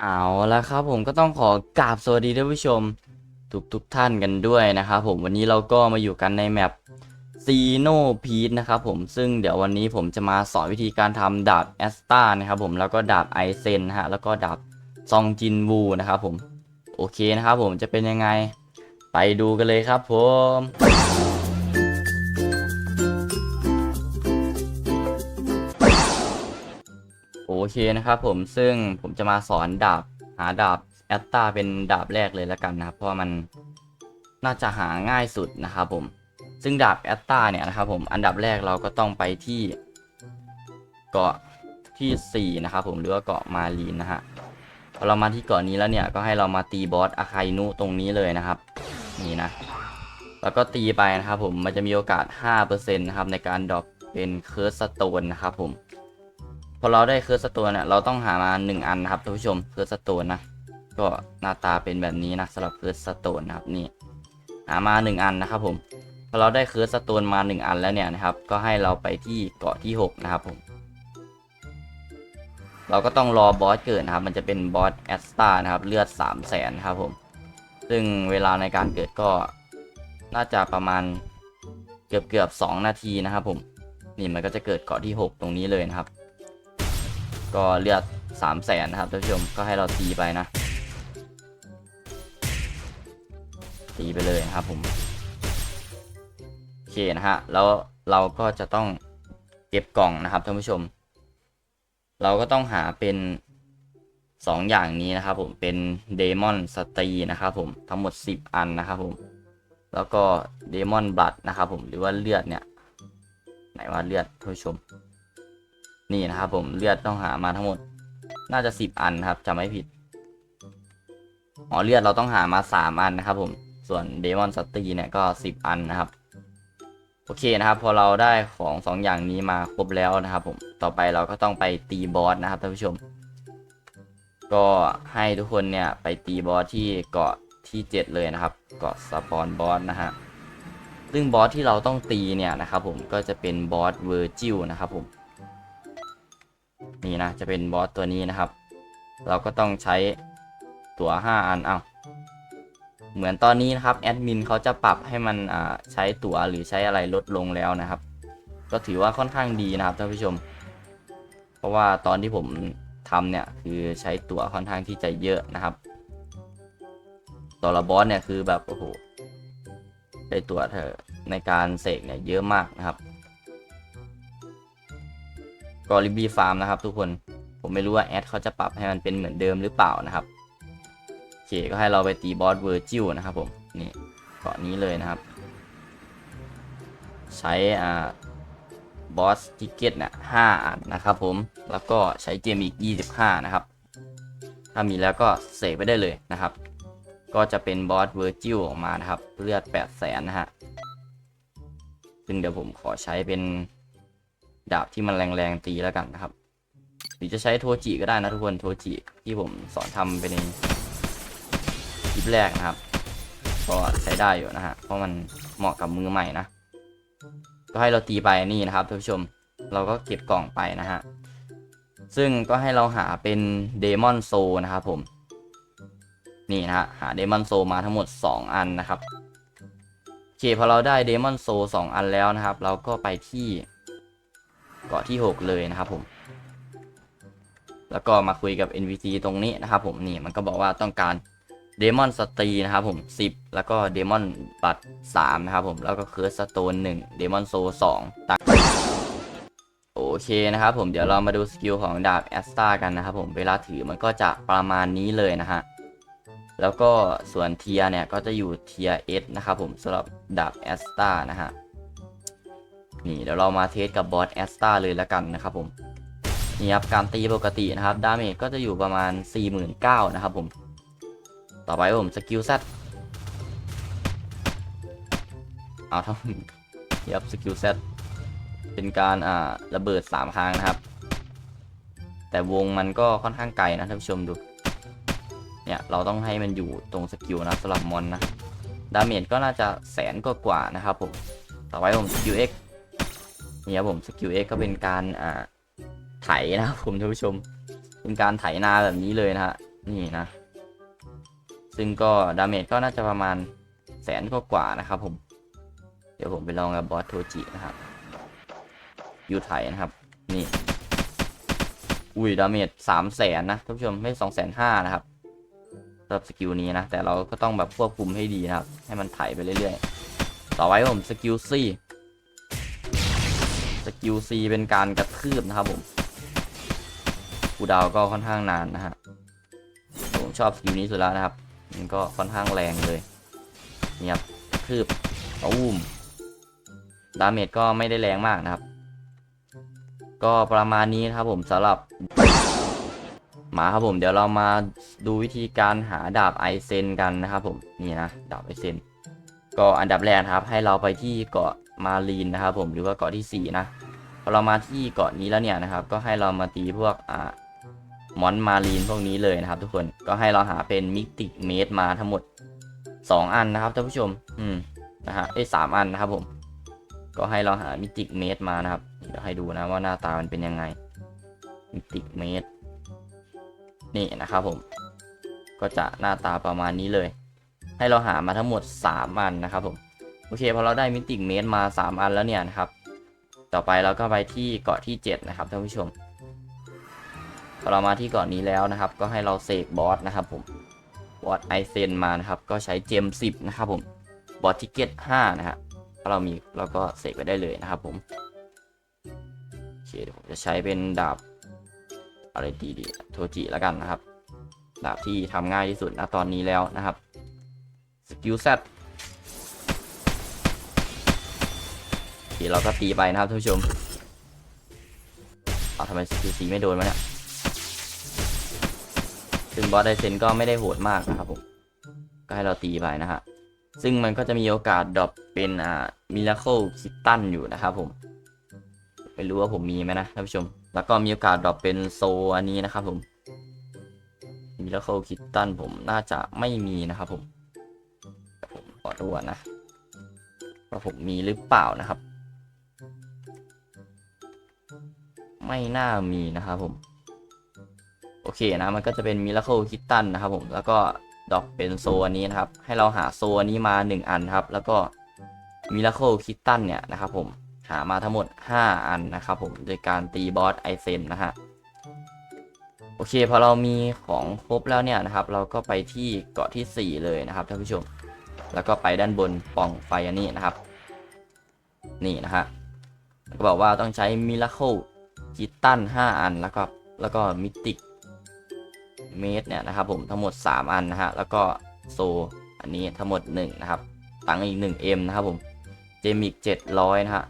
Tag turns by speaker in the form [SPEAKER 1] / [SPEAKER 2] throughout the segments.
[SPEAKER 1] เอาละครับผมก็ต้องขอกราบสวัสดีท่านผู้ชม ทุกทุกท่านกันด้วยนะครับผมวันนี้เราก็มาอยู่กันในแมปซีโนพีทนะครับผมซึ่งเดี๋ยววันนี้ผมจะมาสอนวิธีการทำดาบแอสตานะครับผมแล้วก็ดาบไอเซนฮะแล้วก็ดาบซองจินวูนะครับผมโอเคนะครับผมจะเป็นยังไง ไปดูกันเลยครับผม เคนะครับผมซึ่งผมจะมาสอนดาบหาดาบแอตตาเป็นดาบแรกเลยแล้วกันนะครับ เพราะมันน่าจะหาง่ายสุดนะครับผมซึ่งดาบแอตตาเนี่ยนะครับผมอันดับแรกเราก็ต้องไปที่เกาะที่4นะครับผมหรือว่าเกาะมาลีนนะฮะพอเรามาที่เกาะนี้แล้วเนี่ยก็ให้เรามาตีบอสอาคายนุตรงนี้เลยนะครับ นี่นะ แล้วก็ตีไปนะครับผมมันจะมีโอกาส 5%นะครับในการดรอปเป็นเคิร์สสโตนนะครับผม อเราได้เคิร์สสโตนเนี่ยเราต้องหามา1อันนะครับท่านผู้ชมเคิร์สสโตนนะก็หน้าตาเป็นแบบนี้นะสำหรับเคิร์สสโตนนะครับนี่หามา1อันนะครับผมพอเราได้เคิร์สสโตนมา1อันแล้วเนี่ยนะครับก็ให้เราไปที่เกาะที่6นะครับผมเราก็ต้องรอบอสเกิดนะครับ มันจะเป็นบอสแอสตานะครับ เลือด3 0 0แสนครับผม ซึ่งเวลาในการเกิดก็น่าจะประมาณเกือบเกือบๆ2นาทีนะครับผม นี่มันก็จะเกิดเกาะที่ 6 ตรงนี้เลยนะครับ ก็เลือดสามแสนนะครับท่านผู้ชมก็ให้เราตีไปนะ ตีไปเลยนะครับผมโอเคนะฮะแล้วเราก็จะต้องเก็บกล่องนะครับท่านผู้ชม เราก็ต้องหาเป็นสองอย่างนี้นะครับผมเป็นเดมอนสตรีนะครับผมทั้งหมด 10 อันนะครับผมแล้วก็เดมอนบัตนะครับผมหรือว่าเลือดเนี่ยไหนว่าเลือดท่านผู้ชม นี่นะครับผมเลือดต้องหามาทั้งหมด น่าจะ10อันครับจำไม่ผิดอ๋อเลือดเราต้องหามา3อันนะครับผมส่วนเดมอนสตีเนี่ยก็10อันนะครับ โอเคนะครับ พอเราได้ของ2อย่างนี้มาครบแล้วนะครับ ผมต่อไปเราก็ต้องไปตีบอสนะครับท่านผู้ชม ก็ให้ทุกคนเนี่ยไปตีบอสที่เกาะที่ 7 เลยนะครับ เกาะสปอนบอสนะฮะซึ่งบอสที่เราต้องตีเนี่ยนะครับผมก็จะเป็นบอสเวอร์จิลนะครับผม นี่นะจะเป็นบอสตัวนี้นะครับ เราก็ต้องใช้ตั๋ว 5 อันเอาเหมือนตอนนี้นะครับแอดมินเขาจะปรับให้มันใช้ตั๋วหรือใช้อะไรลดลงแล้วนะครับ ก็ถือว่าค่อนข้างดีนะครับท่านผู้ชม เพราะว่าตอนที่ผมทำเนี่ยคือใช้ตั๋วค่อนข้างที่จะเยอะนะครับตัวละบอสเนี่ยคือแบบโอ้โหใช้ตั๋วเธอในการเสกเนี่ยเยอะมากนะครับ กอริบีฟาร์มนะครับทุกคนผมไม่รู้ว่าแอดเขาจะปรับให้มันเป็นเหมือนเดิมหรือเปล่านะครับโอเคก็ให้เราไปตีบอสเวอร์จิลนะครับผมนี่เกาะนี้เลยนะครับ ใช้อ่าบอสทิเก็ตเนี่ยห้าอันนะครับผมแล้วก็ใช้เกมอีก 25 นะครับ ถ้ามีแล้วก็เสกไปได้เลยนะครับ ก็จะเป็นบอสเวอร์จิลออกมานะครับ เลือด8 0 0แสนนะฮะซึ่งเดี๋ยวผมขอใช้เป็น ดาบที่มันแรงๆตีแล้วกันนะครับ หรือจะใช้โทจิก็ได้นะทุกคนโทจิที่ผมสอนทำไปในคลิปแรกนะครับ ก็ใช้ได้อยู่นะฮะเพราะมันเหมาะกับมือใหม่นะก็ให้เราตีไปนี่นะครับท่านผู้ชมเราก็เก็บกล่องไปนะฮะซึ่งก็ให้เราหาเป็นเดมอนโซนะครับผม นี่นะฮะหาเดมอนโซมาทั้งหมด 2 อันนะครับโอเคพอเราได้เดมอนโซ2อันแล้วนะครับ เราก็ไปที่ เกาะที่ 6 เลยนะครับผม แล้วก็มาคุยกับ NPC ตรงนี้นะครับผมนี่มันก็บอกว่าต้องการเดมอนสตรีนะครับผม 10 แล้วก็เดมอนบัต3นะครับผมแล้วก็เคิร์สโตน1เดมอนโซ2ตักโอเคนะครับผมเดี๋ยวเรามาดูสกิลของดาบแอสตากันนะครับผมเวลาถือมันก็จะประมาณนี้เลยนะฮะแล้วก็ส่วนเทียเนี่ยก็จะอยู่เทีย S นะครับผมสำหรับดาบแอสตานะฮะ นี่เดี๋ยวเรามาเทสกับบอสแอสตาเลยแล้วกันนะครับผมนี่ครับการตีปกตินะครับดาเมจก็จะอยู่ประมาณ 49,000นะครับผมต่อไปผมสกิลแซดเอาทั้งยับสกิลแซดเป็นการอ่าระเบิด3ครั้งนะครับ แต่วงมันก็ค่อนข้างไกลนะท่านผู้ชมดู เนี่ยเราต้องให้มันอยู่ตรงสกิลนะสำหรับมอนนะ ดาเมจก็น่าจะแสนกว่าๆนะครับผม ต่อไปผมสกิลเอ็ก นี่ครับผมสกิล X ก็เป็นการอ่าไถนะครับผมท่านผู้ชม เป็นการไถนาแบบนี้เลยนะฮะนี่นะ ซึ่งก็ดาเมจก็น่าจะประมาณแสนกว่าๆนะครับผม เดี๋ยวผมไปลองกับบอสโทจินะครับยูไทยนะครับ นี่ อุ้ยดาเมจสามแสนนะท่านผู้ชมไม่สองแสนห้านะครับสำหรับสกิลนี้นะ แต่เราก็ต้องแบบควบคุมให้ดีนะครับ ให้มันไถไปเรื่อยๆ ต่อไว้ผมสกิลซี สกิลซีเป็นการกระทืบนะครับผมกูดาวก็ค่อนข้างนานนะฮะผมชอบสกิลนี้สุดแล้วนะครับ มันก็ค่อนข้างแรงเลยนี่ครับกระทืบตูมดาเมจก็ไม่ได้แรงมากนะครับ ก็ประมาณนี้นะครับผมสำหรับหมาครับผมเดี๋ยวเรามาดูวิธีการหาดาบไอเซนกันนะครับผมนี่นะดาบไอเซนก็อันดับแรกครับให้เราไปที่เกาะ มารีนนะครับผมหรือว่าเกาะที่สี่นะพอเรามาที่เกาะนี้แล้วเนี่ยนะครับ ก็ให้เรามาตีพวกอ่ามอนมารีนพวกนี้เลยนะครับ ทุกคนก็ให้เราหาเป็นมิติเมตรมาทั้งหมด 2 อันนะครับท่านผู้ชม อืมนะฮะไอ้สามอันนะครับผม ก็ให้เราหามิติเมตรมานะครับเดี๋ยวให้ดูนะว่าหน้าตามันเป็นยังไงมิติเมตรนี่นะครับผม ก็จะหน้าตาประมาณนี้เลย ให้เราหามาทั้งหมด 3 อันนะครับผม โอเคพอเราได้มิติเมตรมา 3 อันแล้วเนี่ยนะครับ ต่อไปเราก็ไปที่เกาะที่ 7 นะครับท่านผู้ชมพอเรามาที่เกาะนี้แล้วนะครับ ก็ให้เราเสกบอสนะครับผมบอสไอเซนมานะครับ ก็ใช้เจมสิบนะครับผมบอสทิเก็ตห้านะฮะถ้าเรามีเราก็เสกไปได้เลยนะครับผมโอเคเดี๋ยวผมจะใช้เป็นดาบอะไรดีดีโทจิแล้วกันนะครับ ดาบที่ทำง่ายที่สุดนะตอนนี้แล้วนะครับสกิลแซดโอ เคเราก็ตีไปนะครับท่านผู้ชมเอาทำไมสกิลสีไม่โดนมาเนี่ยซึ่งบอสไดเซนก็ไม่ได้โหดมากนะครับผมก็ให้เราตีไปนะฮะซึ่งมันก็จะมีโอกาสดรอปเป็นอ่ามิราเคิลคิตตันอยู่นะครับผมไม่รู้ว่าผมมีไหมนะท่านผู้ชม แล้วก็มีโอกาสดรอปเป็นโซอันนี้นะครับผมมิราเคิลคิตตันผมน่าจะไม่มีนะครับผมผมขอดูก่อนนะว่าผมมีหรือเปล่านะครับ ไม่น่ามีนะครับผม โอเคนะ มันก็จะเป็นมิราเคิลคิตตันนะครับผม แล้วก็ดอปเป็นโซอันนี้นะครับ ให้เราหาโซอันนี้มา 1 อันครับ แล้วก็มิราเคิลคิตตันเนี่ยนะครับผม หามาทั้งหมด 5 อันนะครับผม โดยการตีบอสไอเซนนะฮะ โอเค พอเรามีของครบแล้วเนี่ยนะครับ เราก็ไปที่เกาะทีสี่4 เลยนะครับท่านผู้ชม แล้วก็ไปด้านบนป่องไฟอันนี้นะครับ นี่นะฮะก็บอกว่าต้องใช้มิราเคิล คิตตัน5อันแล้วก็แล้วก็มิติกเมตรเนี่ยนะครับผมทั้งหมด 3 อันนะฮะแล้วก็โซอันนี้ทั้งหมด 1 นะครับ ตังอีก 1M นะครับผมเจมิก700 นะฮะ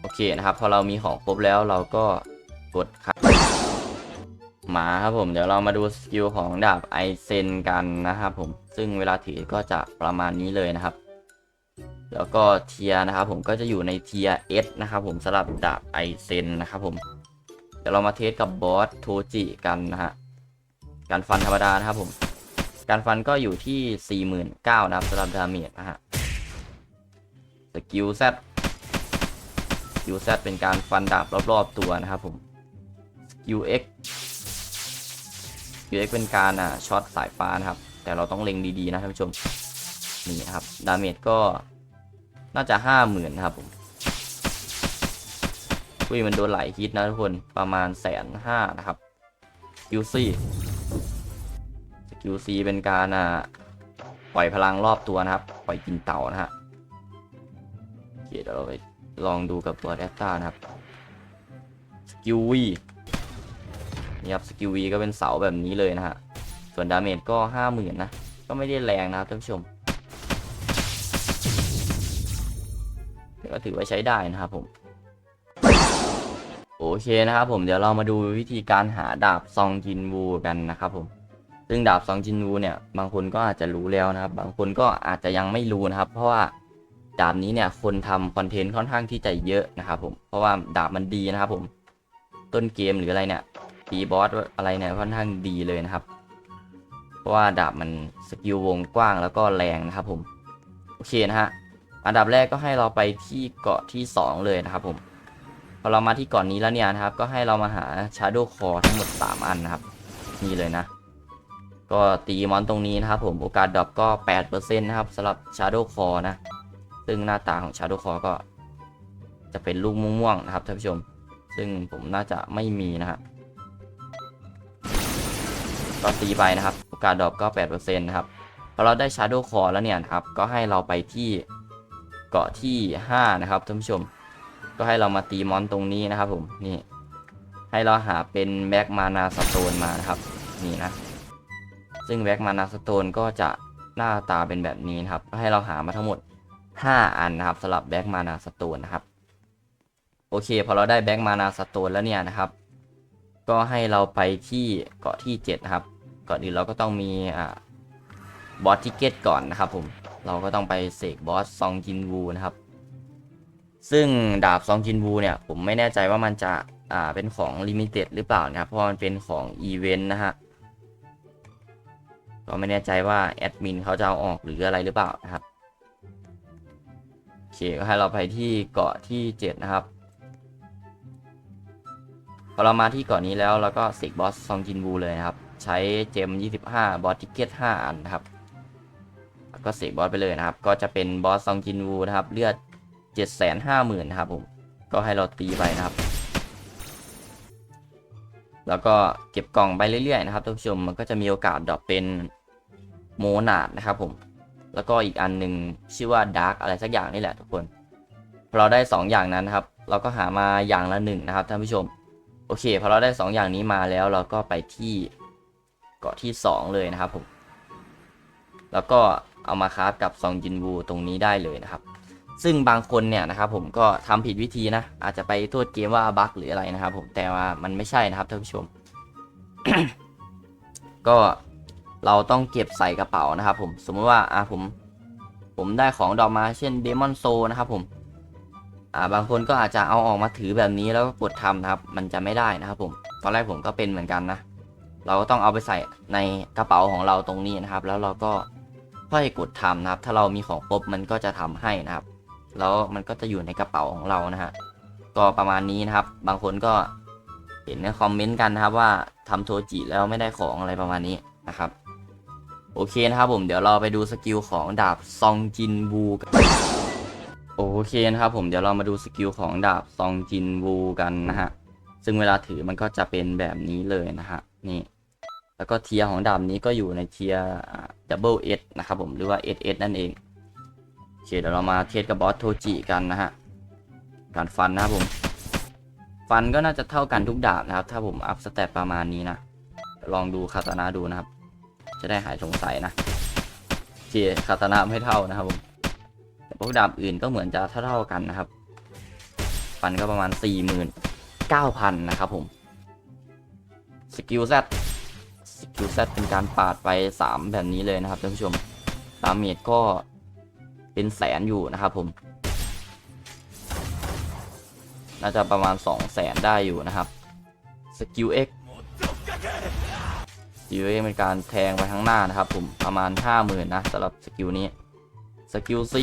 [SPEAKER 1] โอเคนะครับ พอเรามีของครบแล้วเราก็กดครับมาครับผมเดี๋ยวเรามาดูสกิลของดาบไอเซนกันนะครับผมซึ่งเวลาถือก็จะประมาณนี้เลยนะครับ แล้วก็เทียนะครับผมก็จะอยู่ในเทีย S นะครับผมสำหรับดาบไอเซนนะครับผมเดี๋ยวเรามาเทสกับบอสโทจิกันนะฮะการฟันธรรมดานะครับผม การฟันก็อยู่ที่ 49,000นะครับสำหรับดาเมจนะฮะสกิลแซดสกิลแซดเป็นการฟันดาบรอบๆตัวนะครับผมสกิล X สกิล X เป็นการอะช็อตสายฟ้านะครับ แต่เราต้องเล็งดีๆนะท่านผู้ชมนี่ครับดาเมจก็ น่าจะ50,000นะครับผมอุ้ยมันโดนหลายฮิตนะทุกคนประมาณแสนห้านะครับสกิลซีสกิลซีเป็นการอ่าปล่อยพลังรอบตัวนะครับ ปล่อยกินเต่านะฮะเคเดี๋ยวเราไปลองดูกับตัวแอตตานะครับสกิลวีนี่ครับสกิลวีก็เป็นเสาแบบนี้เลยนะฮะ ส่วนดาเมจก็ห้าหมื่นนะ ก็ไม่ได้แรงนะครับท่านผู้ชม ก็ถือว่าใช้ได้นะครับผมโอเคนะครับผมเดี๋ยวเรามาดูวิธีการหาดาบซองจินวูกันนะครับผมซึ่งดาบซองจินวูเนี่ยบางคนก็อาจจะรู้แล้วนะครับ บางคนก็อาจจะยังไม่รู้นะครับ เพราะว่าดาบนี้เนี่ยคนทำคอนเทนต์ค่อนข้างที่จะเยอะนะครับผมเพราะว่าดาบมันดีนะครับผมต้นเกมหรืออะไรเนี่ยตีบอสอะไรเนี่ยค่อนข้างดีเลยนะครับ เพราะว่าดาบมันสกิลวงกว้างแล้วก็แรงนะครับผมโอเคนะฮะ อันดับแรกก็ให้เราไปที่เกาะที่สองเลยนะครับผมพอเรามาที่เก่อนนี้แล้วเนี่ยนะครับ ก็ให้เรามาหา Shadow Core ทั้งหมด 3 อันนะครับ นี่เลยนะ ก็ตีมอนตรงนี้นะครับผมโอกาสดรอปก็ 8%นะครับสำหรับ Shadow Core นะ ซึ่งหน้าตาของ Shadow Core ก็ จะเป็นลูกม่วงๆนะครับท่านผู้ชม ซึ่งผมน่าจะไม่มีนะครับก็ตีไปนะครับ โอกาสดรอปก็ 8%นะครับพอเราได้ Shadow Core แล้วเนี่ยนะครับ ก็ให้เราไปที่ เกาะที่ 5 นะครับท่านผู้ชม ก็ให้เรามาตีมอนตรงนี้นะครับผมนี่ให้เราหาเป็นแบ็กมานาสโตนมานะครับนี่นะ ซึ่งแบ็กมานาสโตนก็จะหน้าตาเป็นแบบนี้นะครับ ก็ให้เราหามาทั้งหมด 5 อันนะครับสำหรับแบ็กมานาสโตนนะครับโอเคพอเราได้แบ็กมานาสโตนแล้วเนี่ยนะครับ ก็ให้เราไปที่เกาะที่ 7 นะครับก่อนอื่นเราก็ต้องมีอ่าบอสทิเกตก่อนนะครับผม เราก็ต้องไปเสกบอสซองจินวูนะครับ ซึ่งดาบซองจินวูเนี่ย ผมไม่แน่ใจว่ามันจะอ่าเป็นของลิมิเต็ดหรือเปล่านะครับ เพราะมันเป็นของอีเวนต์นะฮะก็ไม่แน่ใจว่าแอดมินเขาจะเอาออกหรืออะไรหรือเปล่านะครับโอเคก็ให้เราไปที่เกาะที่ 7 นะครับพอเรามาที่เกาะนี้แล้วเราก็เสกบอสซองจินวูเลยนะครับ ใช้เจม 25 บอสทิเก็ต 5 อันนะครับ ก็เสกบอสไปเลยนะครับ ก็จะเป็นบอสซองจินวูนะครับ เลือด 750,000นะครับผม ก็ให้เราตีไปนะครับ แล้วก็เก็บกล่องไปเรื่อยๆนะครับท่านผู้ชม มันก็จะมีโอกาสดรอปเป็นโมนาดนะครับผม แล้วก็อีกอันหนึ่งชื่อว่าดาร์กอะไรสักอย่างนี่แหละทุกคน พอเราได้ 2 อย่างนั้นนะครับ เราก็หามาอย่างละหนึ่งนะครับท่านผู้ชม โอเค พอเราได้ 2 อย่างนี้มาแล้วเราก็ไปที่เกาะที่ 2 เลยนะครับผม แล้วก็ เอามาคราฟกับซองจินวูตรงนี้ได้เลยนะครับ ซึ่งบางคนเนี่ยนะครับผมก็ทำผิดวิธีนะ อาจจะไปโทษเกมว่าบั๊กหรืออะไรนะครับ ผมแต่ว่ามันไม่ใช่นะครับท่านผู้ชม ก็เราต้องเก็บใส่กระเป๋านะครับ ผมสมมติว่าอ่าผมผมได้ของดอกมาเช่นเดมอนโซนะครับผมอ่าบางคนก็อาจจะเอาออกมาถือแบบนี้แล้วก็กดทำนะครับ มันจะไม่ได้นะครับ ผม ตอนแรกผมก็เป็นเหมือนกันนะ เราก็ต้องเอาไปใส่ในกระเป๋าของเราตรงนี้นะครับ แล้วเราก็ ค่อยกดทำนะครับ ถ้าเรามีของครบมันก็จะทำให้นะครับ แล้วมันก็จะอยู่ในกระเป๋าของเรานะฮะก็ประมาณนี้นะครับ บางคนก็เห็นในคอมเมนต์กันนะครับ ว่าทำโทจิแล้วไม่ได้ของอะไรประมาณนี้นะครับโอเคนะครับผมเดี๋ยวเราไปดูสกิลของดาบซองจินวูกันโอเคนะครับผมเดี๋ยวเรามาดูสกิลของดาบซองจินวูกันนะฮะซึ่งเวลาถือมันก็จะเป็นแบบนี้เลยนะฮะนี่ แล้วก็เทียของดาบนี้ก็อยู่ในเทียดับเบิลเอสนะครับผมหรือว่า SS นั่นเองโอเคเดี๋ยวเรามาเทสกับบอสโทจิกันนะฮะการฟันนะครับผม ฟันก็น่าจะเท่ากันทุกดาบนะครับ ถ้าผมอัพสเตตประมาณนี้นะ ลองดูคาตานะดูนะครับ จะได้หายสงสัยนะโอเคคาตานะไม่เท่านะครับผมแต่พวกดาบอื่นก็เหมือนจะเท่าๆกันนะครับ ฟันก็ประมาณ49,000นะครับผมสกิลแซ สกิลแซเป็นการปาดไป 3 แบบนี้เลยนะครับท่านผู้ชมดาเมจก็เป็นแสนอยู่นะครับผม น่าจะประมาณ 2 0 0แสนได้อยู่นะครับ สกิล X สกิล X เป็นการแทงไปข้างหน้านะครับผม ประมาณ 50,000นะสำหรับสกิลนี้ สกิล C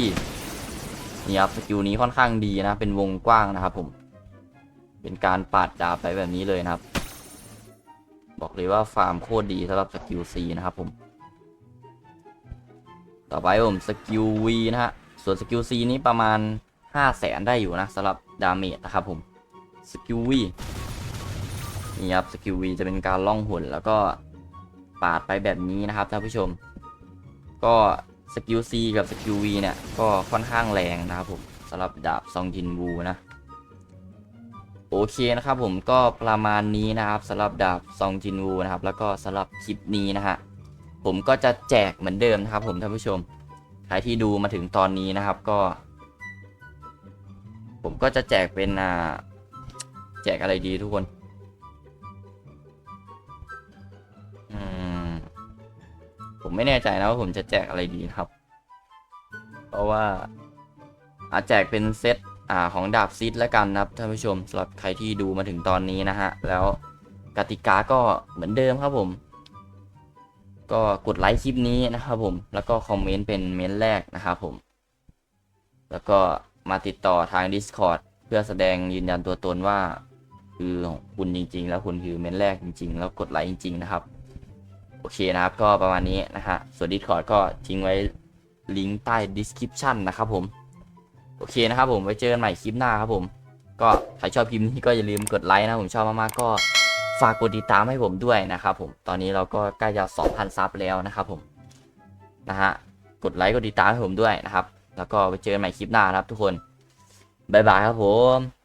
[SPEAKER 1] นี่ครับสกิลนี้ค่อนข้างดีนะ เป็นวงกว้างนะครับผม เป็นการปาดดาบไปแบบนี้เลยนะครับ บอกเลยว่าฟาร์มโคตรดีสำหรับสกิล C นะครับผม ต่อไปผมสกิล V นะฮะ ส่วนสกิล C นี้ประมาณ 5 0 0แสนได้อยู่นะสำหรับดาเมจนะครับผม สกิล V นี่ครับสกิล V จะเป็นการล่องหนแล้วก็ปาดไปแบบนี้นะครับท่านผู้ชม ก็สกิล C กับสกิล V เนี่ย ก็ค่อนข้างแรงนะครับผมสำหรับดาบซองจินวูนะ โอเคนะครับผมก็ประมาณนี้นะครับสำหรับดาบซองจินวูนะครับ แล้วก็สำหรับคลิปนี้นะฮะผมก็จะแจกเหมือนเดิมนะครับ ผมท่านผู้ชมใครที่ดูมาถึงตอนนี้นะครับก็ ผมก็จะแจกเป็นอ่าแจกอะไรดีทุกคนอืมผมไม่แน่ใจนะว่าผมจะแจกอะไรดีครับ เพราะว่าอาจแจกเป็นเซต อ่าของดาบซิดแล้วกันนะครับท่านผู้ชมสำหรับใครที่ดูมาถึงตอนนี้นะฮะ แล้วกติกาก็เหมือนเดิมครับผม ก็กดไลค์คลิปนี้นะครับผมแล้วก็คอมเมนต์เป็นเมนต์แรกนะครับผม แล้วก็มาติดต่อทาง Discord เพื่อแสดงยืนยันตัวตนว่า คือของคุณจริง ๆ แล้วคุณคือเมนแรกจริง ๆ แล้วกดไลค์จริง ๆ นะครับ โอเคนะครับก็ประมาณนี้นะฮะส่วน Discord ก็ทิ้งไว้ลิงก์ใต้ description นะครับผม โอเคนะครับผมไว้เจอกันใหม่คลิปหน้าครับผมก็ใครชอบคลิปนี้ก็อย่าลืมกดไลค์นะผมชอบมากๆก็ฝากกดติดตามให้ผมด้วยนะครับผมตอนนี้เราก็ใกล้จะ2,000ซับแล้วนะครับผมนะฮะกดไลค์กดติดตามให้ผมด้วยนะครับ แล้วก็ไปเจอกันใหม่คลิปหน้าครับทุกคนบ๊ายบายครับผม